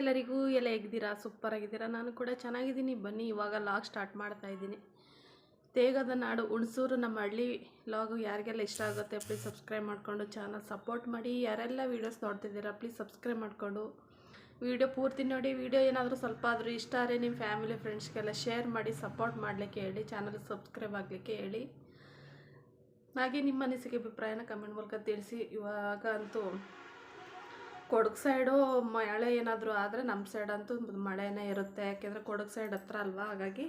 ಎಲ್ಲರಿಗೂ ಎಲ್ಲ ಹೇಗಿದ್ದೀರಾ? ಸೂಪರ್ ಆಗಿದ್ದೀರಾ? ನಾನು ಕೂಡ ಚೆನ್ನಾಗಿದ್ದೀನಿ. ಬನ್ನಿ, ಇವಾಗ ಲಾಗ್ ಸ್ಟಾರ್ಟ್ ಮಾಡ್ತಾ ಇದ್ದೀನಿ. ತೇಗದ ನಾಡು ಹುಣಸೂರು, ನಮ್ಮ ಹಳ್ಳಿ ಲಾಗು ಯಾರಿಗೆಲ್ಲ ಇಷ್ಟ ಆಗುತ್ತೆ ಪ್ಲೀಸ್ ಸಬ್ಸ್ಕ್ರೈಬ್ ಮಾಡಿಕೊಂಡು ಚಾನಲ್ ಸಪೋರ್ಟ್ ಮಾಡಿ. ಯಾರೆಲ್ಲ ವೀಡಿಯೋಸ್ ನೋಡ್ತಿದ್ದೀರಾ ಪ್ಲೀಸ್ ಸಬ್ಸ್ಕ್ರೈಬ್ ಮಾಡಿಕೊಂಡು. ವಿಡಿಯೋ ಪೂರ್ತಿ ನೋಡಿ ವಿಡಿಯೋ ಏನಾದರೂ ಸ್ವಲ್ಪ ಆದರೂ ಇಷ್ಟ ಆದರೆ ನಿಮ್ಮ ಫ್ಯಾಮಿಲಿ ಫ್ರೆಂಡ್ಸ್ಗೆಲ್ಲ ಶೇರ್ ಮಾಡಿ ಸಪೋರ್ಟ್ ಮಾಡಲಿಕ್ಕೆ ಹೇಳಿ ಚಾನಲ್ ಸಬ್ಸ್ಕ್ರೈಬ್ ಆಗಲಿಕ್ಕೆ ಹೇಳಿ. ಹಾಗೆ ನಿಮ್ಮ ಅನಿಸಿಕೆ, ಅಭಿಪ್ರಾಯನ ಕಮೆಂಟ್ ಮೂಲಕ ತಿಳಿಸಿ. ಇವಾಗ ಅಂತೂ ಕೊಡಗು ಸೈಡು ಮಳೆ ಏನಾದರೂ ಆದರೆ ನಮ್ಮ ಸೈಡ್ ಅಂತೂ ಮಳೆನೇ ಇರುತ್ತೆ. ಯಾಕೆಂದರೆ ಕೊಡಗು ಸೈಡ್ ಹತ್ರ ಅಲ್ವಾ? ಹಾಗಾಗಿ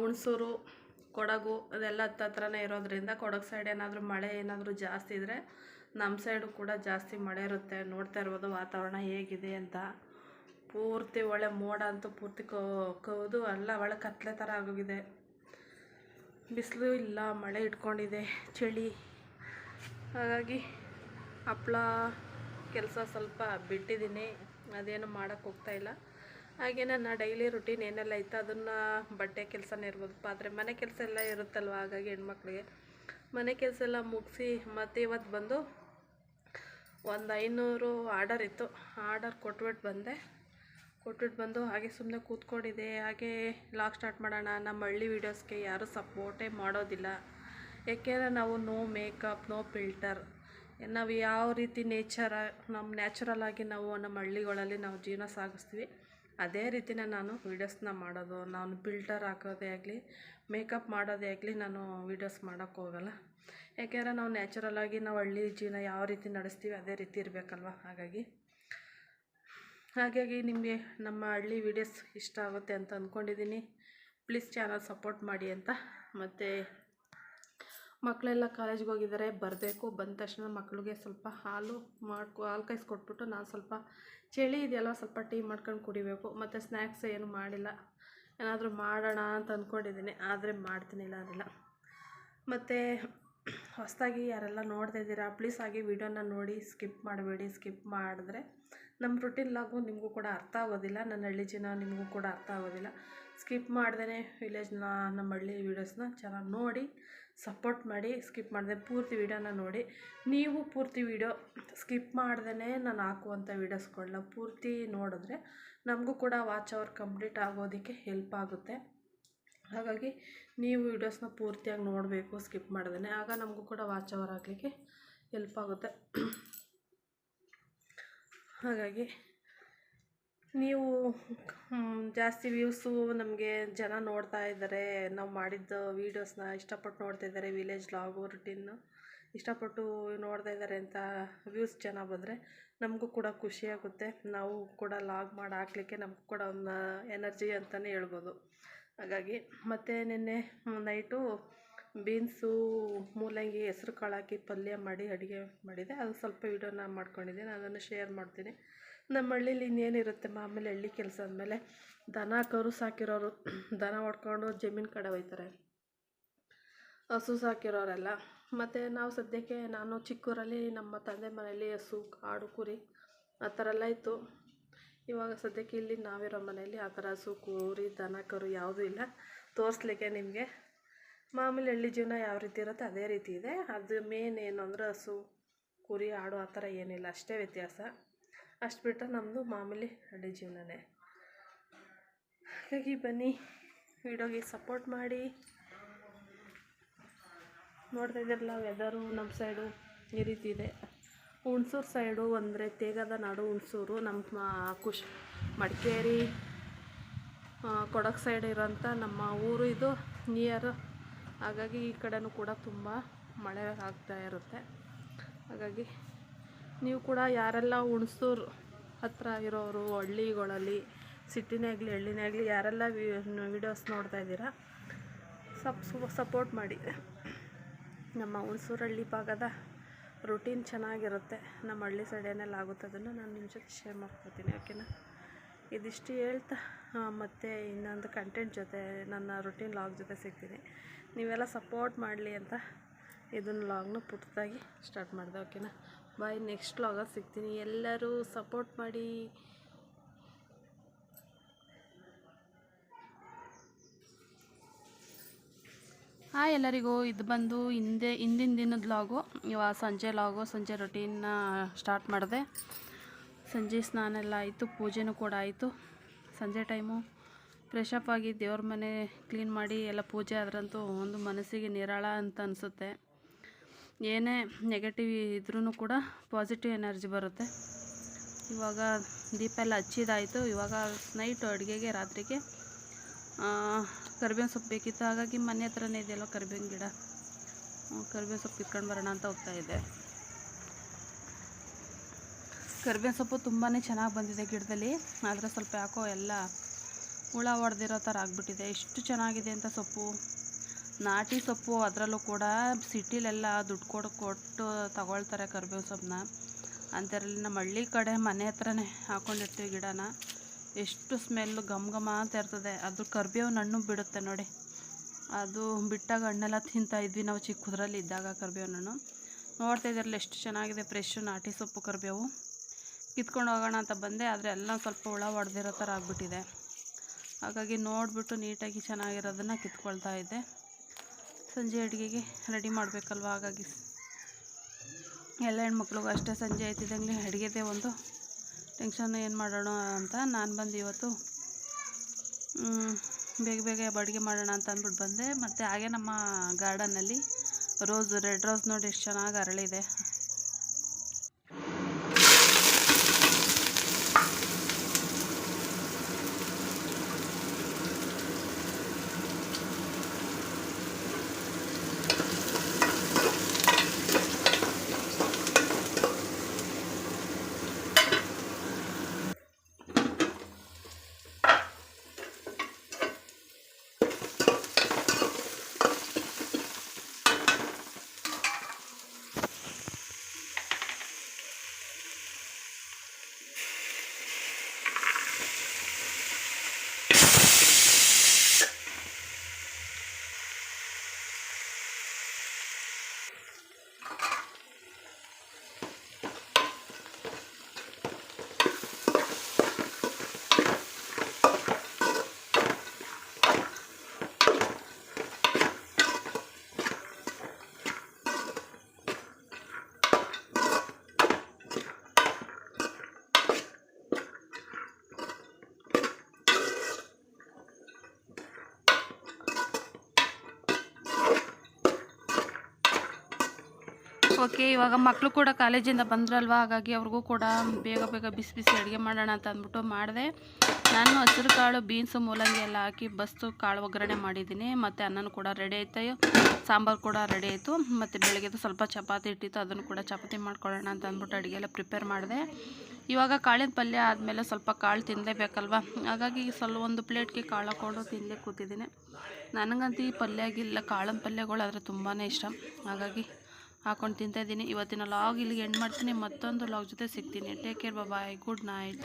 ಹುಣಸೂರು, ಕೊಡಗು ಅದೆಲ್ಲ ಹತ್ತತ್ರನೇ ಇರೋದ್ರಿಂದ ಕೊಡಗು ಸೈಡ್ ಏನಾದರೂ ಮಳೆ ಏನಾದರೂ ಜಾಸ್ತಿ ಇದ್ದರೆ ನಮ್ಮ ಸೈಡು ಕೂಡ ಜಾಸ್ತಿ ಮಳೆ ಇರುತ್ತೆ. ನೋಡ್ತಾ ಇರ್ಬೋದು ವಾತಾವರಣ ಹೇಗಿದೆ ಅಂತ. ಪೂರ್ತಿ ಒಳ್ಳೆ ಮೋಡ ಅಂತೂ ಪೂರ್ತಿ ಕೌದು ಎಲ್ಲ ಒಳ್ಳೆ ಕತ್ಲೆ ಥರ ಆಗೋಗಿದೆ. ಬಿಸಿಲು ಇಲ್ಲ, ಮಳೆ ಇಟ್ಕೊಂಡಿದೆ, ಚಳಿ. ಹಾಗಾಗಿ, ಹಪ್ಳ ಕೆಲಸ ಸ್ವಲ್ಪ ಬಿಟ್ಟಿದ್ದೀನಿ, ಅದೇನು ಮಾಡೋಕ್ಕೆ ಹೋಗ್ತಾ ಇಲ್ಲ. ಹಾಗೆ ನನ್ನ ಡೈಲಿ ರುಟೀನ್ ಏನೆಲ್ಲ ಇತ್ತು ಅದನ್ನು ಬಟ್ಟೆ ಕೆಲಸನೇ ಇರ್ಬೋದು. ಪಾತ್ರೆ, ಮನೆ ಕೆಲಸ ಎಲ್ಲ ಇರುತ್ತಲ್ವ ಹಾಗಾಗಿ ಹೆಣ್ಮಕ್ಳಿಗೆ. ಮನೆ ಕೆಲಸ ಎಲ್ಲ ಮುಗಿಸಿ ಮತ್ತು ಇವತ್ತು ಬಂದು ಒಂದು ಐನೂರು ಆರ್ಡರ್ ಇತ್ತು. ಆರ್ಡರ್ ಕೊಟ್ಬಿಟ್ಟು ಬಂದೆ. ಕೊಟ್ಬಿಟ್ಟು ಬಂದು ಹಾಗೆ ಸುಮ್ಮನೆ ಕೂತ್ಕೊಂಡಿದ್ದೆ. ಹಾಗೆ ಲಾಗ್ ಸ್ಟಾರ್ಟ್ ಮಾಡೋಣ, ನಮ್ಮ ಹಳ್ಳಿ ವೀಡಿಯೋಸ್ಗೆ ಯಾರೂ ಸಪೋರ್ಟೇ ಮಾಡೋದಿಲ್ಲ. ಯಾಕೆಂದರೆ ನಾವು ನೋ ಮೇಕಪ್ ನೋ ಫಿಲ್ಟರ್ ನಾವು ಯಾವ ರೀತಿ ನೇಚರ, ನಮ್ಮ ನ್ಯಾಚುರಲ್ ಆಗಿ ನಾವು ನಮ್ಮ ಹಳ್ಳಿಗಳಲ್ಲಿ ನಾವು ಜೀವನ ಸಾಗಿಸ್ತೀವಿ, ಅದೇ ರೀತಿನೇ ನಾನು ವೀಡಿಯೋಸ್ನ ಮಾಡೋದು. ನಾನು ಫಿಲ್ಟರ್ ಹಾಕೋದೇ ಆಗಲಿ ಮೇಕಪ್ ಮಾಡೋದೇ ಆಗಲಿ ನಾನು ವೀಡಿಯೋಸ್ ಮಾಡೋಕ್ಕೆ ಹೋಗಲ್ಲ. ಯಾಕೆಂದರೆ ನಾವು ನ್ಯಾಚುರಲ್ ಆಗಿ ನಾವು ಹಳ್ಳಿ ಜೀವನ ಯಾವ ರೀತಿ ನಡೆಸ್ತೀವಿ ಅದೇ ರೀತಿ ಇರಬೇಕಲ್ವ? ಹಾಗಾಗಿ ಹಾಗಾಗಿ ನಿಮಗೆ ನಮ್ಮ ಹಳ್ಳಿ ವೀಡಿಯೋಸ್ ಇಷ್ಟ ಆಗುತ್ತೆ ಅಂತ ಅಂದ್ಕೊಂಡಿದ್ದೀನಿ ಪ್ಲೀಸ್ ಚಾನಲ್ ಸಪೋರ್ಟ್ ಮಾಡಿ ಅಂತ. ಮತ್ತು ಮಕ್ಕಳೆಲ್ಲ ಕಾಲೇಜ್ಗೆ ಹೋಗಿದ್ದಾರೆ, ಬರಬೇಕು, ಬಂದ ತಕ್ಷಣ ಮಕ್ಕಳಿಗೆ ಸ್ವಲ್ಪ ಹಾಲು ಮಾಡ್ಕೊ, ಹಾಲು ಕಾಯಿಸ್ಕೊಟ್ಬಿಟ್ಟು ನಾನು ಸ್ವಲ್ಪ ಚಳಿ ಇದೆಯಲ್ಲ, ಸ್ವಲ್ಪ ಟೀ ಮಾಡ್ಕೊಂಡು ಕುಡಿಬೇಕು. ಮತ್ತು ಸ್ನ್ಯಾಕ್ಸ್ ಏನು ಮಾಡಿಲ್ಲ. ಏನಾದರೂ ಮಾಡೋಣ ಅಂತ ಅಂದ್ಕೊಂಡಿದ್ದೀನಿ ಆದರೆ ಮಾಡ್ತೀನಿ ಇಲ್ಲ ಅದಿಲ್ಲ. ಮತ್ತು ಹೊಸದಾಗಿ ಯಾರೆಲ್ಲ ನೋಡ್ತಾ ಇದ್ದೀರಾ ಪ್ಲೀಸ್ ಆಗಿ ವಿಡಿಯೋನ ನೋಡಿ ಸ್ಕಿಪ್ ಮಾಡಬೇಡಿ ಸ್ಕಿಪ್ ಮಾಡಿದ್ರೆ ನಮ್ಮ ರುಟೀನ್ ಲಾಗು ನಿಮಗೂ ಕೂಡ ಅರ್ಥ ಆಗೋದಿಲ್ಲ ನನ್ನ ಹಳ್ಳಿ ಜನ ನಿಮಗೂ ಕೂಡ ಅರ್ಥ ಆಗೋದಿಲ್ಲ. ಸ್ಕಿಪ್ ಮಾಡ್ದೇ ವಿಲೇಜ್ನ ನಮ್ಮ ಹಳ್ಳಿ ವೀಡಿಯೋಸ್ನ ಚೆನ್ನಾಗಿ ನೋಡಿ ಸಪೋರ್ಟ್ ಮಾಡಿ ಸ್ಕಿಪ್ ಮಾಡಿದೆ, ಪೂರ್ತಿ ವೀಡಿಯೋನ ನೋಡಿ. ನೀವು ಪೂರ್ತಿ ವೀಡಿಯೋ ಸ್ಕಿಪ್ ಮಾಡ್ದೇ ನಾನು ಹಾಕುವಂಥ ವೀಡಿಯೋಸ್ಗಳನ್ನ ಪೂರ್ತಿ ನೋಡಿದ್ರೆ ನಮಗೂ ಕೂಡ ವಾಚ್ ಅವರ್ ಕಂಪ್ಲೀಟ್ ಆಗೋದಕ್ಕೆ ಹೆಲ್ಪ್ ಆಗುತ್ತೆ. ಹಾಗಾಗಿ ನೀವು ವೀಡಿಯೋಸ್ನ ಪೂರ್ತಿಯಾಗಿ ನೋಡಬೇಕು, ಸ್ಕಿಪ್ ಮಾಡ್ದೇ ಆಗ ನಮಗೂ ಕೂಡ ವಾಚ್ ಅವರ್ ಆಗಲಿಕ್ಕೆ ಹೆಲ್ಪ್ ಆಗುತ್ತೆ. ಹಾಗಾಗಿ ನೀವು ಜಾಸ್ತಿ ವ್ಯೂಸು ನಮಗೆ ಜನ ನೋಡ್ತಾ ಇದ್ದಾರೆ. ನಾವು ಮಾಡಿದ್ದ ವೀಡಿಯೋಸ್ನ ಇಷ್ಟಪಟ್ಟು ನೋಡ್ತಾ ಇದ್ದಾರೆ. ವಿಲೇಜ್ ಲಾಗು ರುಟೀನು ಇಷ್ಟಪಟ್ಟು ನೋಡ್ತಾ ಇದ್ದಾರೆ ಅಂತ ವ್ಯೂಸ್ ಜನ ಬಂದರೆ ನಮಗೂ ಕೂಡ ಖುಷಿಯಾಗುತ್ತೆ ನಾವು ಕೂಡ ಲಾಗ್ ಮಾಡಿ ಹಾಕ್ಲಿಕ್ಕೆ ನಮಗೂ ಕೂಡ ಒಂದು ಎನರ್ಜಿ ಅಂತಲೇ ಹೇಳ್ಬೋದು. ಹಾಗಾಗಿ ಮತ್ತು ನಿನ್ನೆ ನೈಟು ಬೀನ್ಸು ಮೂಲಂಗಿ ಹೆಸ್ರು ಕಾಳು ಹಾಕಿ ಪಲ್ಯ ಮಾಡಿ ಅಡುಗೆ ಮಾಡಿದೆ. ಅದು ಸ್ವಲ್ಪ ವೀಡಿಯೋನ ನಾನು ಅದನ್ನು ಶೇರ್ ಮಾಡ್ತೀನಿ. ನಮ್ಮ ಹಳ್ಳೀಲಿ ಇನ್ನೇನಿರುತ್ತೆ ಮಾಮೂಲಿ ಹಳ್ಳಿ ಕೆಲಸ ಅಂದಮೇಲೆ ದನ ಕರು ಸಾಕಿರೋರು, ದನ ಹೊಡ್ಕೊಂಡು ಜಮೀನು ಕಡೆ ಒಯ್ತಾರೆ ಹಸು ಸಾಕಿರೋರೆಲ್ಲ. ಮತ್ತು ನಾವು ಸದ್ಯಕ್ಕೆ ನಾನು ಚಿಕ್ಕೂರಲ್ಲಿ ನಮ್ಮ ತಂದೆ ಮನೆಯಲ್ಲಿ ಹಸು, ಕಾಡು, ಕುರಿ ಆ ಥರ ಎಲ್ಲ ಇತ್ತು. ಇವಾಗ ಸದ್ಯಕ್ಕೆ ಇಲ್ಲಿ ನಾವಿರೋ ಮನೆಯಲ್ಲಿ ಆ ಥರ ಹಸು, ಕುರಿ, ದನ, ಕರು ಯಾವುದೂ ಇಲ್ಲ. ತೋರಿಸ್ಲಿಕ್ಕೆ ನಿಮಗೆ. ಮಾಮೂಲಿ ಹಳ್ಳಿ ಜೀವನ ಯಾವ ರೀತಿ ಇರುತ್ತೆ? ಅದೇ ರೀತಿ ಇದೆ. ಅದು ಮೇನ್ ಏನು ಅಂದರೆ ಹಸು, ಕುರಿ, ಆಡು ಆ ಥರ ಏನಿಲ್ಲ. ಅಷ್ಟೇ ವ್ಯತ್ಯಾಸ. ಅಷ್ಟು ಬಿಟ್ಟರೆ ನಮ್ಮದು ಮಾಮೂಲಿ ಹಳ್ಳಿ ಜೀವನನೇ. ಹಾಗಾಗಿ ಬನ್ನಿ, ವಿಡಿಯೋಗೆ ಸಪೋರ್ಟ್ ಮಾಡಿ. ನೋಡ್ತಾ ಇದ್ದೀರಲ್ಲ ವೆದರು ನಮ್ಮ ಸೈಡು ಈ ರೀತಿ ಇದೆ. ಹುಣಸೂರು ಸೈಡು ಅಂದರೆ ತೇಗದ ನಾಡು ಹುಣಸೂರು ನಮ್ಮ ಕುಶ್ ಮಡಿಕೇರಿ ಕೊಡಗು ಸೈಡ್ ಇರೋಂಥ ನಮ್ಮ ಊರು ಇದು ನಿಯರ್ ಹಾಗಾಗಿ ಈ ಕಡೆಯೂ ಕೂಡ ತುಂಬ ಮಳೆ ಆಗ್ತಾ ಇರುತ್ತೆ. ಹಾಗಾಗಿ ನೀವು ಕೂಡ ಯಾರೆಲ್ಲ ಹುಣಸೂರು ಹತ್ರ ಇರೋರು, ಹಳ್ಳಿಗಳಲ್ಲಿ ಸಿಟಿನೇ ಆಗಲಿ ಹಳ್ಳಿನೇ ಆಗಲಿ ಯಾರೆಲ್ಲ ವಿಡಿಯೋಸ್ ನೋಡ್ತಾ ಇದ್ದೀರಾ, ಸಪ್ ಸಪೋರ್ಟ್ ಮಾಡಿ. ನಮ್ಮ ಹುಣಸೂರಳ್ಳಿ ಭಾಗದ ರುಟೀನ್ ಚೆನ್ನಾಗಿರುತ್ತೆ. ನಮ್ಮ ಹಳ್ಳಿ ಸೈಡ್ ಏನೆಲ್ಲ ಆಗುತ್ತೆ ಅದನ್ನು ನಾನು ನಿಮ್ಮ ಜೊತೆ ಶೇರ್ ಮಾಡ್ಕೊತೀನಿ ಓಕೆನಾ ಇದಿಷ್ಟು ಹೇಳ್ತಾ ಮತ್ತು ಇನ್ನೊಂದು ಕಂಟೆಂಟ್ ಜೊತೆ, ನನ್ನ ರುಟೀನ್ ಲಾಗ್ ಜೊತೆ ಸಿಗ್ತೀನಿ. ನೀವೆಲ್ಲ ಸಪೋರ್ಟ್ ಮಾಡಲಿ ಅಂತ ಇದನ್ನು ಲಾಗ್ನ ಪುಟ್ಟದಾಗಿ ಸ್ಟಾರ್ಟ್ ಮಾಡಿದೆ ಓಕೆನಾ ಬಾಯ್ ನೆಕ್ಸ್ಟ್ ಲಾಗ ಸಿಗ್ತೀನಿ. ಎಲ್ಲರೂ ಸಪೋರ್ಟ್ ಮಾಡಿ. ಹಾಂ ಎಲ್ಲರಿಗೂ. ಇದು ಬಂದು ಹಿಂದೆ, ಹಿಂದಿನ ದಿನದ ಲಾಗು ಇವಾಗ ಸಂಜೆ ಲಾಗು ಸಂಜೆ ರೊಟೀನ್ನ ಸ್ಟಾರ್ಟ್ ಮಾಡಿದೆ. ಸಂಜೆ ಸ್ನಾನ ಎಲ್ಲ ಆಯಿತು, ಪೂಜೆನೂ ಕೂಡ ಆಯಿತು. ಸಂಜೆ ಟೈಮು ಫ್ರೆಶಪ್ ಆಗಿ ದೇವ್ರ ಮನೆ ಕ್ಲೀನ್ ಮಾಡಿ ಎಲ್ಲ ಪೂಜೆ ಆದ್ರಂತೂ ಒಂದು ಮನಸ್ಸಿಗೆ ನಿರಾಳ ಅಂತ ಅನಿಸುತ್ತೆ. ಏನೇ ನೆಗೆಟಿವ್ ಇದ್ರೂ ಕೂಡ ಪಾಸಿಟಿವ್ ಎನರ್ಜಿ ಬರುತ್ತೆ. ಇವಾಗ ದೀಪ ಎಲ್ಲ ಹಚ್ಚಿದಾಯಿತು. ಇವಾಗ ನೈಟು ಅಡುಗೆಗೆ, ರಾತ್ರಿಗೆ ಕರಿಬೇವಿನ ಸೊಪ್ಪು ಬೇಕಿತ್ತು. ಹಾಗಾಗಿ ಮನೆ ಹತ್ರನೇ ಇದೆಯಲ್ಲ ಕರಿಬೇವಿನ ಗಿಡ. ಕರಿಬೇವಿನ ಸೊಪ್ಪು ಕಿತ್ಕೊಂಡು ಬರೋಣ ಅಂತ ಹೋಗ್ತಾ ಇದ್ದೆ. ಕರಿಬೇವಿನ ಸೊಪ್ಪು ತುಂಬಾ ಚೆನ್ನಾಗಿ ಬಂದಿದೆ ಗಿಡದಲ್ಲಿ. ಆದರೆ ಸ್ವಲ್ಪ ಯಾಕೋ ಎಲ್ಲ ಹುಳ ಹೊಡೆದಿರೋ ಥರ ಆಗಿಬಿಟ್ಟಿದೆ. ಎಷ್ಟು ಚೆನ್ನಾಗಿದೆ ಅಂತ ಸೊಪ್ಪು. ನಾಟಿ ಸೊಪ್ಪು ಅದರಲ್ಲೂ ಕೂಡ ಸಿಟಿಲೆಲ್ಲ ದುಡ್ಡು ಕೊಡು, ಕೊಟ್ಟು ತಗೊಳ್ತಾರೆ ಕರಿಬೇವು ಸೊಪ್ಪನ್ನ. ಅಂಥದ್ರಲ್ಲಿ ನಮ್ಮ ಹಳ್ಳಿ ಕಡೆ ಮನೆ ಹತ್ರನೇ ಹಾಕ್ಕೊಂಡಿರ್ತೀವಿ ಗಿಡನ. ಎಷ್ಟು ಸ್ಮೆಲ್ಲು ಘಮ್ ಘಮ ಅಂತ ಇರ್ತದೆ. ಅದು ಕರಿಬೇವಿನ ಹಣ್ಣು ಬಿಡುತ್ತೆ ನೋಡಿ. ಅದು ಬಿಟ್ಟಾಗ ಹಣ್ಣೆಲ್ಲ ತಿಂತಾ ಇದ್ವಿ ನಾವು ಚಿಕ್ಕದ್ರಲ್ಲಿ ಇದ್ದಾಗ ಕರಿಬೇವಿನ ಹಣ್ಣು ನೋಡ್ತಾ ಇದ್ರಲ್ಲಿ ಎಷ್ಟು ಚೆನ್ನಾಗಿದೆ ಫ್ರೆಶ್ ನಾಟಿ ಸೊಪ್ಪು ಕರಿಬೇವು. ಕಿತ್ಕೊಂಡು ಹೋಗೋಣ ಅಂತ ಬಂದೆ, ಆದರೆ ಎಲ್ಲ ಸ್ವಲ್ಪ ಹುಳ ಹೊಡೆದಿರೋ ಥರ ಆಗಿಬಿಟ್ಟಿದೆ. ಹಾಗಾಗಿ ನೋಡಿಬಿಟ್ಟು ನೀಟಾಗಿ ಚೆನ್ನಾಗಿರೋದನ್ನು ಕಿತ್ಕೊಳ್ತಾ ಇದ್ದೆ. ಸಂಜೆ ಅಡುಗೆಗೆ ರೆಡಿ ಮಾಡಬೇಕಲ್ವ ಹಾಗಾಗಿ. ಎಲ್ಲ ಹೆಣ್ಮಕ್ಳಿಗೂ ಅಷ್ಟೇ ಸಂಜೆ ಆಯ್ತಿದ್ದಂಗೆ ಅಡುಗೆದೇ ಒಂದು. ಟೆನ್ಷನ್ ಏನು ಮಾಡೋಣ ಅಂತ ನಾನು ಬಂದು ಇವತ್ತು ಬೇಗ ಬೇಗ ಅಡುಗೆ ಮಾಡೋಣ ಅಂತ ಅಂದ್ಬಿಟ್ಟು ಬಂದೆ. ಮತ್ತು ಹಾಗೆ ನಮ್ಮ ಗಾರ್ಡನ್ನಲ್ಲಿ ರೋಸ್ ರೆಡ್ ರೋಸ್ ನೋಡಿ ಎಷ್ಟು ಚೆನ್ನಾಗಿ ಅರಳಿದೆ. ಓಕೆ, ಇವಾಗ ಮಕ್ಕಳು ಕೂಡ ಕಾಲೇಜಿಂದ ಬಂದ್ರಲ್ವ? ಹಾಗಾಗಿ ಅವ್ರಿಗೂ ಕೂಡ ಬೇಗ ಬೇಗ ಬಿಸಿ ಬಿಸಿ ಅಡುಗೆ ಮಾಡೋಣ ಅಂತ ಅಂದ್ಬಿಟ್ಟು ಮಾಡಿದೆ. ನಾನು ಹಸಿರು ಕಾಳು, ಬೀನ್ಸು, ಮೂಲಂಗಿ ಎಲ್ಲ ಹಾಕಿ ಬಸ್ಸು ಕಾಳು ಒಗ್ಗರಣೆ ಮಾಡಿದ್ದೀನಿ. ಮತ್ತು ಅನ್ನನೂ ಕೂಡ ರೆಡಿ ಆಯ್ತು ಸಾಂಬಾರು ಕೂಡ ರೆಡಿ ಆಯಿತು. ಮತ್ತು ಬೆಳಗ್ಗೆದು ಸ್ವಲ್ಪ ಚಪಾತಿ ಇಟ್ಟಿತ್ತು. ಅದನ್ನು ಕೂಡ ಚಪಾತಿ ಮಾಡ್ಕೊಳ್ಳೋಣ ಅಂತ ಅಂದ್ಬಿಟ್ಟು ಅಡುಗೆ ಎಲ್ಲ ಪ್ರಿಪೇರ್ ಮಾಡಿದೆ. ಇವಾಗ ಕಾಳಿನ ಪಲ್ಯ ಆದಮೇಲೆ ಸ್ವಲ್ಪ ಕಾಳು ತಿನ್ನಲೇಬೇಕಲ್ವ ಹಾಗಾಗಿ ಸ್ವಲ್ಪ ಒಂದು ಪ್ಲೇಟ್ಗೆ ಕಾಳು ಹಾಕೊಂಡು ತಿನ್ನಲೇ ಕೂತಿದ್ದೀನಿ. ನನಗಂತೂ ಈ ಪಲ್ಯ ಆಗಿಲ್ಲ. ಕಾಳಿನ ಪಲ್ಯಗಳು ಆದರೆ ತುಂಬಾ ಇಷ್ಟ. ಹಾಗಾಗಿ ಹಾಕೊಂಡು ತಿಂತಾಯಿದ್ದೀನಿ ಇವತ್ತಿನ ಲಾಗ್ ಇಲ್ಲಿಗೆ ಎಂಡ್ ಮಾಡ್ತೀನಿ. ಮತ್ತೊಂದು ಲಾಗ್ ಜೊತೆ ಸಿಗ್ತೀನಿ. Take care bye good night